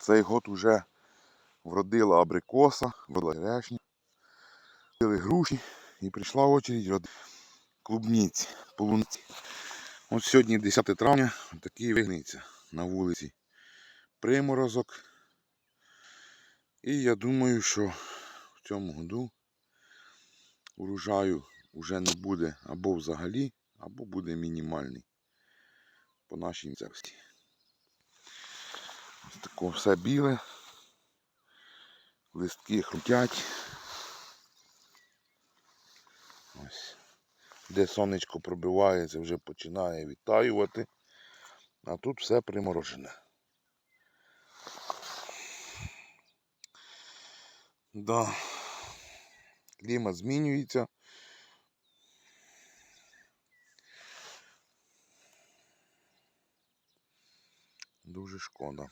Цей год уже вродила абрикоса, решня, вродили груші і прийшла очередь від клубниці, полуниці. От сьогодні 10 травня, такий вигниться на вулиці. Приморозок. І я думаю, що в цьому году урожаю вже не буде або взагалі, або буде мінімальний по нашій місцевості. Ось все біле. Листки хрутять. Ось. Де сонечко пробивається, вже починає відтаювати. А тут все приморожене. Да. Клімат змінюється. Дуже шкода.